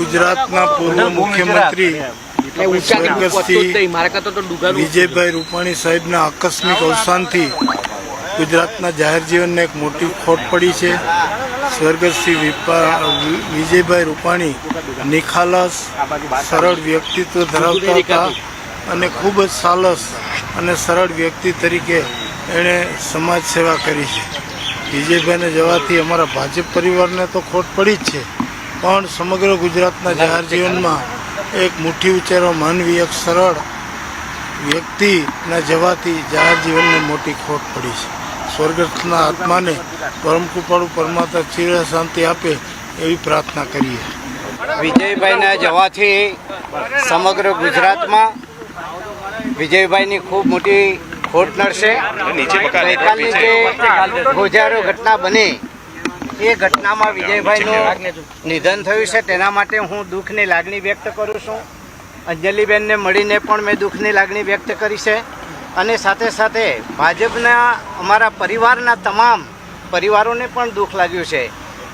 ગુજરાતના પૂર્વ મુખ્યમંત્રી વિજયભાઈ રૂપાણી સાહેબના આકસ્મિક અવસાનથી ગુજરાતના જાહેર જીવનને એક મોટી ખોટ પડી છે. સ્વર્ગસ્થી વિજયભાઈ રૂપાણી નિખાલસ સરળ વ્યક્તિત્વ ધરાવતા હતા અને ખૂબ જ સાલસ અને સરળ વ્યક્તિ તરીકે એણે સમાજ સેવા કરી છે. વિજયભાઈને જવાથી અમારા ભાજપ પરિવારને તો ખોટ પડી જ છે. પણ સમગ્ર ગુજરાતના જાહેર જીવનમાં એક મુઠ્ઠી ઉચ્ચારો માનવી એક સરળ વ્યક્તિના જવાથી જાહેર જીવનને મોટી ખોટ પડી છે. સ્વર્ગસ્થના આત્માને પરમ કૃપાળુ પરમાત્મા ચિર શાંતિ આપે એવી પ્રાર્થના કરીએ. વિજયભાઈના જવાથી સમગ્ર ગુજરાતમાં વિજયભાઈની ખૂબ મોટી ખોટ નડશે. ગઈકાલની જે ગોજારો ઘટના બની એ ઘટનામાં વિજયભાઈનું નિધન થયું છે. તેના માટે હું દુઃખની લાગણી વ્યક્ત કરું છું. અંજલિબેનને મળીને પણ મેં દુઃખની લાગણી વ્યક્ત કરી છે. અને સાથે સાથે ભાજપના અમારા પરિવારના તમામ પરિવારોને પણ દુઃખ લાગ્યું છે.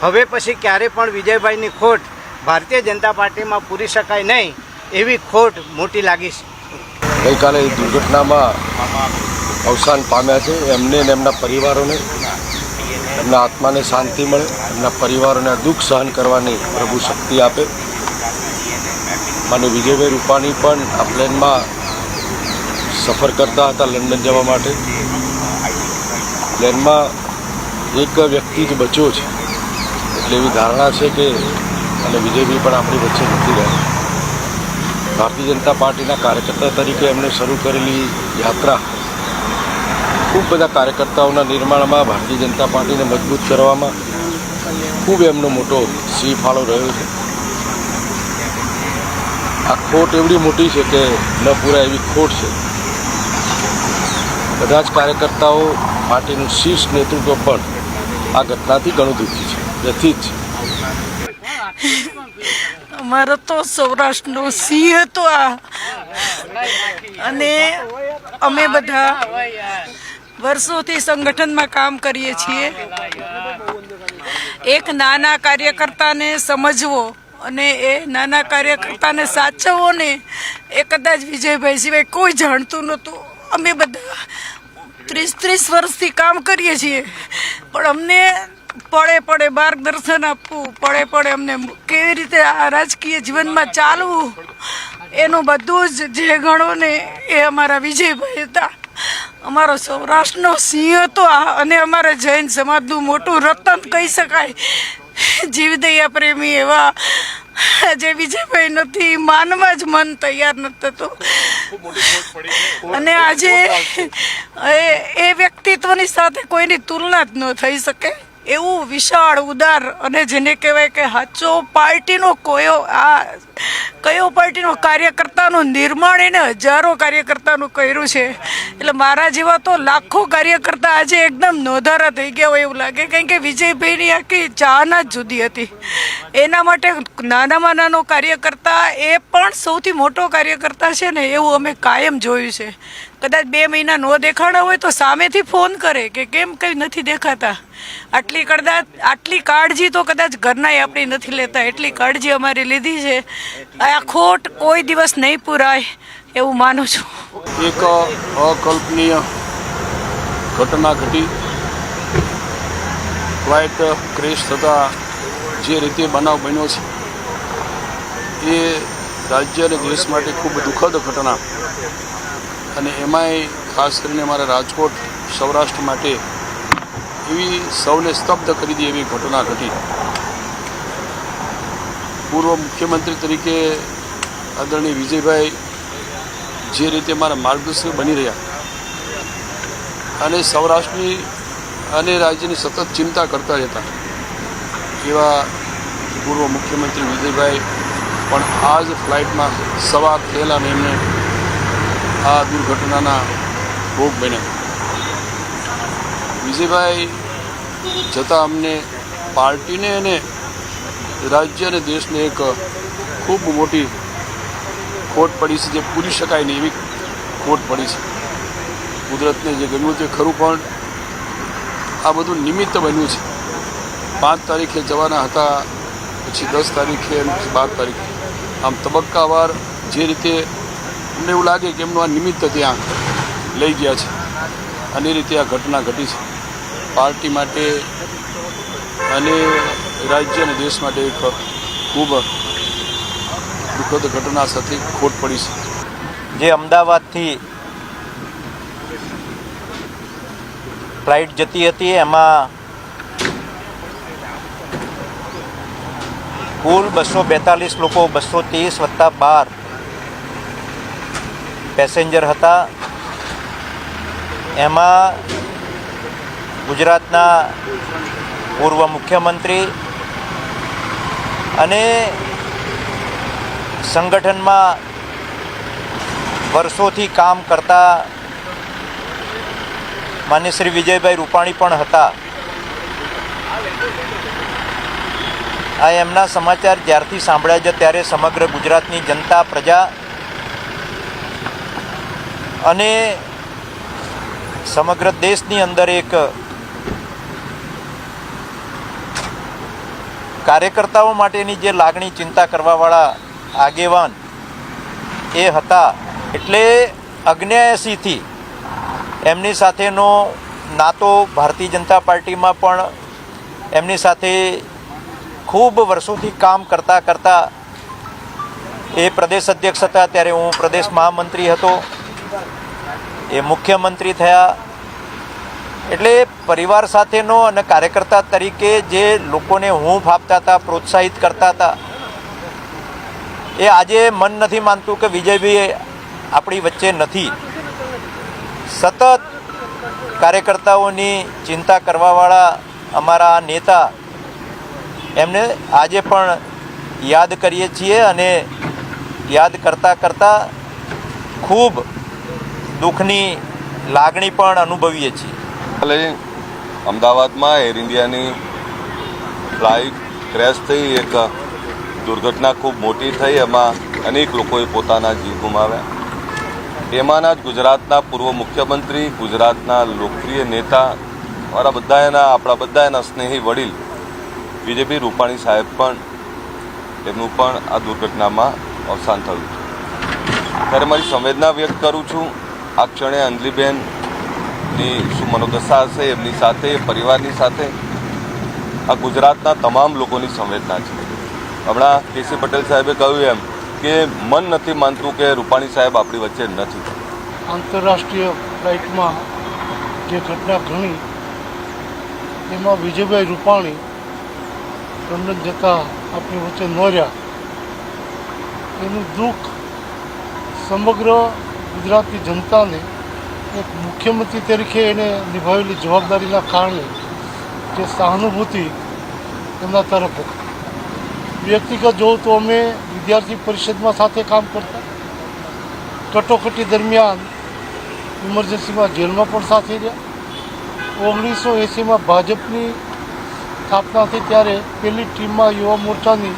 હવે પછી ક્યારે પણ વિજયભાઈની ખોટ ભારતીય જનતા પાર્ટીમાં પૂરી શકાય નહીં એવી ખોટ મોટી લાગી છે. ગઈકાલે દુર્ઘટનામાં અવસાન પામ્યા છે. એમને અને એમના પરિવારોને એમના આત્માને શાંતિ મળે, એમના પરિવારોને દુઃખ સહન કરવાની પ્રભુ શક્તિ આપે. મને વિજયભાઈ રૂપાણી પણ આ પ્લેનમાં સફર કરતા હતા લંડન જવા માટે. પ્લેનમાં એક વ્યક્તિ જ બચ્યો છે. એટલે એવી ધારણા છે કે અને વિજયભાઈ પણ આપણી વચ્ચે નથી રહ્યા. ભારતીય જનતા પાર્ટીના કાર્યકર્તા તરીકે એમણે શરૂ કરેલી યાત્રા ખૂબ બધા કાર્યકર્તાઓના નિર્માણમાં ભારતીય જનતા પાર્ટીને મજબૂત કરવામાં ખૂબ એમનો મોટો સિંહ ફાળો રહ્યો છે. આ ખોટ એવડી મોટી છે કે ન પૂરા એવી ખોટ છે. બધા જ કાર્યકર્તાઓ પાર્ટીનું શીર્ષ નેતૃત્વ પણ આ ઘટનાથી ઘણું દુઃખી છે, વ્યથિત છે. અમારો તો સૌરાષ્ટ્રનો સિંહ હતો આ. અને અમે બધા વર્ષોથી સંગઠનમાં કામ કરીએ છીએ. એક નાના કાર્યકર્તાને સમજવો અને એ નાના કાર્યકર્તાને સાચવવો ને એ કદાચ વિજયભાઈ સિવાય કોઈ જાણતું નહોતું. અમે બધા ત્રીસ ત્રીસ વર્ષથી કામ કરીએ છીએ. પણ અમને પડે પડે માર્ગદર્શન આપવું, પડે પડે અમને કેવી રીતે આ રાજકીય જીવનમાં ચાલવું, એનું બધું જ જે ગણો ને એ અમારા વિજયભાઈ હતા. અમારો સૌરાષ્ટ્રનો સિંહ હતો અને અમારા જૈન સમાજનું મોટું રતન કહી શકાય. જીવદયા પ્રેમી એવા જે વિજયભાઈ નથી માનવા જ મન તૈયાર નથી થતું. અને આજે એ વ્યક્તિત્વની સાથે કોઈની તુલના જ ન થઈ શકે. એવું વિશાળ, ઉદાર અને જેને કહેવાય કે સાચો પાર્ટીનો કયો આ, કયો પાર્ટીનો કાર્યકર્તાનું નિર્માણ એને હજારો કાર્યકર્તાનું કર્યું છે. એટલે મારા જેવા તો લાખો કાર્યકર્તા આજે એકદમ નોંધારા થઈ ગયા હોય એવું લાગે, કારણ કે વિજયભાઈની આખી ચાહના જ જુદી હતી. એના માટે નાનામાં નાનો કાર્યકર્તા એ પણ સૌથી મોટો કાર્યકર્તા છે ને એવું અમે કાયમ જોયું છે. કદાચ બે મહિના ન દેખાડા હોય તો સામેથી ફોન કરે કે કેમ કંઈ નથી દેખાતા. આટલી કદાચ આટલી કાળજી તો કદાચ ઘરનાય આપણી નથી લેતા. એટલી કાળજી અમારી લીધી છે. આ ખોટ કોઈ દિવસ નહીં પૂરાય એવું માનું છું. એક અકલ્પનીય ઘટના ઘટી. ફ્લાઇટ ક્રેશ થતાં જે રીતે બનાવ બન્યો છે, એ રાજ્ય અને દેશ માટે ખૂબ દુઃખદ ઘટના. અને એમાંય ખાસ કરીને અમારા રાજકોટ સૌરાષ્ટ્ર માટે એવી સૌને સ્તબ્ધ કરી દે એવી ઘટના ઘટી. પૂર્વ મુખ્યમંત્રી તરીકે આદરણીય વિજયભાઈ જે રીતે મારા માર્ગદર્શક બની રહ્યા અને સૌરાષ્ટ્રની અને રાજ્યની સતત ચિંતા કરતા રહેતા એવા પૂર્વ મુખ્યમંત્રી વિજયભાઈ પણ આ જ ફ્લાઇટમાં સવાર થયેલા ને એમને આ દુર્ઘટનાના ભોગ બન્યા. વિજયભાઈ, જતાં અમને પાર્ટીને અને રાજ્ય અને દેશને એક ખૂબ મોટી ખોટ પડી છે, જે પૂરી શકાય નહીં એવી ખોટ પડી છે. કુદરતને જે ગમ્યું તે ખરું, પણ આ બધું નિમિત્ત બન્યું છે. પાંચ તારીખે જવાના હતા, પછી દસ તારીખે અને બાર તારીખે. આમ તબક્કાવાર જે રીતે અમને એવું લાગે કે એમનું આ નિમિત્ત ત્યાં લઈ ગયા છે. અને એ રીતે આ ઘટના ઘટી છે. પાર્ટી માટે અને રાજ્ય અને દેશ માટે એક ખૂબ દુઃખદ ઘટના સાથે ખોટ પડી છે. જે અમદાવાદથી ફ્લાઇટ જતી હતી, એમાં કુલ બસો બેતાલીસ લોકો, બસો ત્રીસ વત્તા બાર પેસેન્જર હતા. એમાં ગુજરાતના પૂર્વ મુખ્યમંત્રી અને સંગઠનમાં વર્ષોથી કામ કરતા માન્ય શ્રી વિજયભાઈ રૂપાણી પણ હતા. આ એમના સમાચાર જ્યારથી સાંભળ્યા છે, ત્યારે સમગ્ર ગુજરાતની જનતા, પ્રજા અને સમગ્ર દેશની અંદર એક કાર્યકર્તાઓ માટેની જે લાગણી ચિંતા કરવાવાળા આગેવાન એ હતા, એટલે અગ્નેયાસીથી એમની સાથેનો નાતો ભારતીય જનતા પાર્ટીમાં પણ એમની સાથે ખૂબ વર્ષોથી કામ કરતા કરતા એ પ્રદેશ અધ્યક્ષ હતા, ત્યારે હું પ્રદેશ મહામંત્રી હતો. એ મુખ્યમંત્રી થયા. એટલે પરિવાર સાથેનો અને કાર્યકર્તા તરીકે જે લોકોને હૂંફ આપતા હતા, પ્રોત્સાહિત કરતા હતા, એ આજે મન નથી માનતું કે વિજયભાઈ આપણી વચ્ચે નથી. સતત કાર્યકર્તાઓની ચિંતા કરવાવાળા અમારા નેતા એમને આજે પણ યાદ કરીએ છીએ અને યાદ કરતાં કરતાં ખૂબ દુઃખની લાગણી પણ અનુભવીએ છીએ. ગઈકાલે અમદાવાદમાં એર ઇન્ડિયાની ફ્લાઇટ ક્રેશ થઈ. એક દુર્ઘટના ખૂબ મોટી થઈ. એમાં અનેક લોકોએ પોતાના જીવ ગુમાવ્યા. એમાંના જ ગુજરાતના પૂર્વ મુખ્યમંત્રી, ગુજરાતના લોકપ્રિય નેતા, મારા બધા એના આપણા બધા એના સ્નેહી વડીલ બીજેપી રૂપાણી સાહેબ પણ એમનું પણ આ દુર્ઘટનામાં અવસાન થયું. ત્યારે મારી સંવેદના વ્યક્ત કરું છું. આ ક્ષણે અંજલીબેન ની શું મનોદશા હશે, એમની સાથે, પરિવારની સાથે. આ ગુજરાતના તમામ લોકોની સંવેદના છે. હમણાં કેસી પટેલ સાહેબે કહ્યું એમ કે મન નથી માનતું કે રૂપાણી સાહેબ આપણી વચ્ચે નથી. આંતરરાષ્ટ્રીય ફ્લાઇટમાં જે ઘટના ઘણી, એમાં વિજયભાઈ રૂપાણી લંડન જતા આપણી વચ્ચે ન રહ્યા. એનું દુઃખ સમગ્ર ગુજરાતની જનતાને એક મુખ્યમંત્રી તરીકે એને નિભાવેલી જવાબદારીના કારણે જે સહાનુભૂતિ એમના તરફ હતી. વ્યક્તિગત જોઉં તો અમે વિદ્યાર્થી પરિષદમાં સાથે કામ કરતા. કટોકટી દરમિયાન ઇમરજન્સીમાં જેલમાં પણ સાથે રહ્યા. ઓગણીસો એંસીમાં ભાજપની સ્થાપના થઈ ત્યારે પેલી ટીમમાં યુવા મોરચાની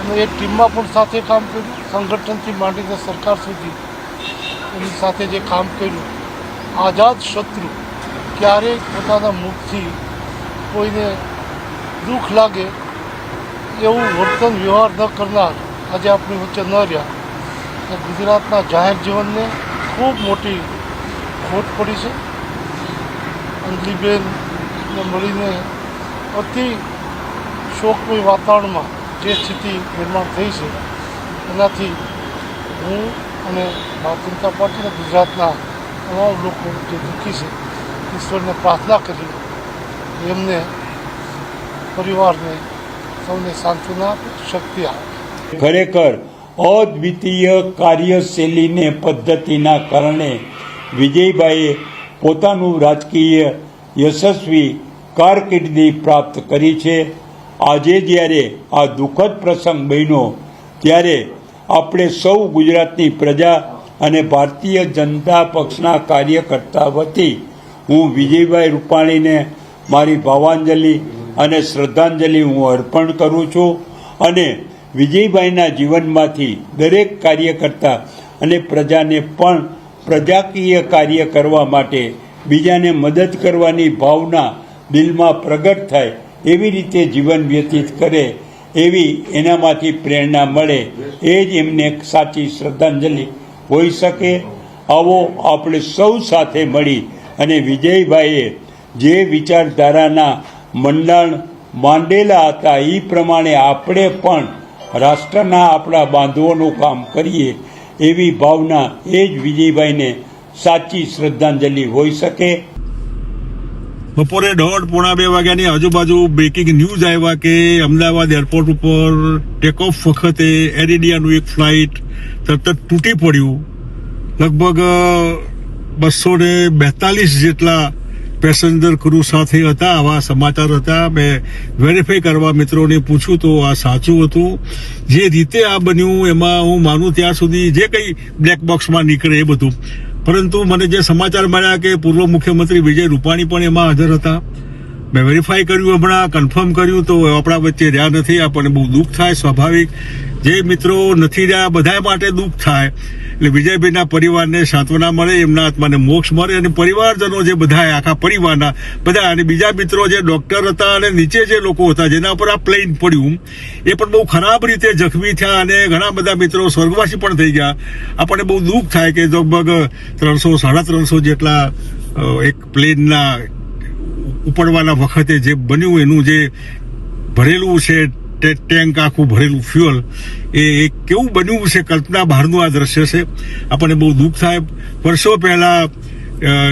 અને એ ટીમમાં પણ સાથે કામ કર્યું. સંગઠનથી માંડીને સરકાર સુધી એની સાથે જે કામ કર્યું. આઝાદ શત્રુ. ક્યારેય પોતાના મુખથી કોઈને દુઃખ લાગે એવું વર્તન વ્યવહાર ન કરનાર આજે આપણી વચ્ચે ન રહ્યા. તો ગુજરાતના જાહેર જીવનને ખૂબ મોટી ખોટ પડી છે. અંજલીબેનને મળીને અતિ શોકમય વાતાવરણમાં જે સ્થિતિ નિર્માણ થઈ છે, એનાથી હું અને ભારતીય જનતા પાર્ટી અને ગુજરાતના તમામ લોકો જે દુઃખી છે ઈશ્વરને પ્રાર્થના કરી એમને પરિવારને સૌને સાંત્વના શક્તિ આપે ખરેખર અદ્વિતીય કાર્યશૈલીને પદ્ધતિના કારણે વિજયભાઈએ પોતાનું રાજકીય યશસ્વી કારકિર્દી પ્રાપ્ત કરી છે. આજે જ્યારે આ દુઃખદ પ્રસંગ બન્યો, ત્યારે આપણે સૌ ગુજરાતની પ્રજા અને ભારતીય જનતા પક્ષના કાર્યકર્તા વતી હું વિજયભાઈ રૂપાણીને મારી ભાવાંજલિ અને શ્રદ્ધાંજલિ હું અર્પણ કરું છું અને વિજયભાઈના જીવનમાંથી દરેક કાર્યકર્તા અને પ્રજાને પણ પ્રજાકીય કાર્ય કરવા માટે બીજાને મદદ કરવાની ભાવના દિલમાં પ્રગટ થાય એવી રીતે જીવન વ્યતીત કરે એવી એનામાંથી પ્રેરણા મળે એ જ એમને સાચી શ્રદ્ધાંજલિ. હોઈ શકે. આવો આપણે સૌ સાથે મળી અને વિજયભાઈએ જે વિચારધારાના મંડાણ માંડેલા હતા એ પ્રમાણે આપણે પણ રાષ્ટ્રના આપણા બાંધવોનું કામ કરીએ એવી ભાવના એ જ વિજયભાઈને સાચી શ્રદ્ધાંજલિ હોઈ શકે. બપોરે દોઢ, પોણા બે વાગ્યાની આજુબાજુ બ્રેકિંગ ન્યૂઝ આવ્યા કે અમદાવાદ એરપોર્ટ ઉપર ટેક ઓફ વખતે એર ઇન્ડિયાનું એક ફ્લાઇટ તરત જ તૂટી પડ્યું. લગભગ બસો ને બેતાલીસ જેટલા પેસેન્જર ક્રૂ સાથે હતા. આવા સમાચાર હતા. મેં વેરીફાઈ કરવા મિત્રોને પૂછ્યું તો આ સાચું હતું. જે રીતે આ બન્યું, એમાં હું માનું ત્યાં સુધી જે કંઈ બ્લેક બોક્સમાં નીકળે એ બધું. પરંતુ મને જે સમાચાર મળ્યા કે પૂર્વ મુખ્યમંત્રી વિજય રૂપાણી પણ એમાં હાજર હતા મેં વેરીફાઈ કર્યું, હમણાં કન્ફર્મ કર્યું તો આપણા વચ્ચે રહ્યા નથી. આપણને બહુ દુઃખ થાય, સ્વાભાવિક. જે મિત્રો નથી રહ્યા બધા માટે દુઃખ થાય. એટલે વિજયભાઈના પરિવારને સાંત્વના મળે, એમના આત્માને મોક્ષ મળે અને પરિવારજનો જે બધા આખા પરિવારના બધા અને બીજા મિત્રો જે ડૉક્ટર હતા અને નીચે જે લોકો હતા, જેના પર આ પ્લેન પડ્યું, એ પણ બહુ ખરાબ રીતે જખમી થયા અને ઘણા બધા મિત્રો સ્વર્ગવાસી પણ થઈ ગયા. આપણને બહુ દુઃખ થાય કે લગભગ ત્રણસો, સાડા ત્રણસો જેટલા એક પ્લેનના ઉપડવાના વખતે જે બન્યું, એનું જે ભરેલું છે ટેન્ક આખું ભરેલું ફ્યુઅલ, એ કેવું બન્યું છે કલ્પના બહારનું આ દ્રશ્ય છે. આપણને બહુ દુઃખ થાય. વર્ષો પહેલા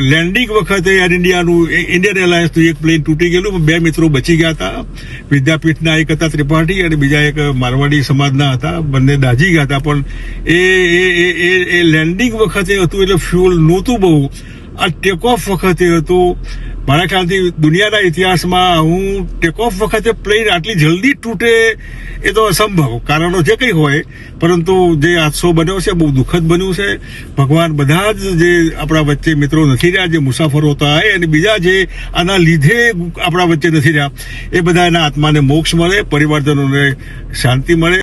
લેન્ડિંગ વખતે એર ઇન્ડિયાનું ઇન્ડિયન એરલાઇન્સનું એક પ્લેન તૂટી ગયેલું બે મિત્રો બચી ગયા હતા. વિદ્યાપીઠના એક હતા ત્રિપાઠી અને બીજા એક મારવાડી સમાજના હતા. બંને દાજી ગયા હતા. પણ એ, એ- એ લેન્ડિંગ વખતે હતું એટલે ફ્યુઅલ નહોતું બહુ. આ ટેક ઓફ વખતે હતું. મારા ખ્યાલથી દુનિયાના ઇતિહાસમાં હું ટેક ઓફ વખતે પ્લેન આટલી જલ્દી તૂટે એ તો અસંભવ. કારણો જે કંઈ હોય, પરંતુ જે હાદસો બન્યો છે, બહુ દુઃખદ બન્યું છે. ભગવાન બધા જ જે આપણા વચ્ચે મિત્રો નથી રહ્યા, જે મુસાફરો હતા, એ અને બીજા જે આના લીધે આપણા વચ્ચે નથી રહ્યા, એ બધા એના આત્માને મોક્ષ મળે, પરિવારજનોને શાંતિ મળે.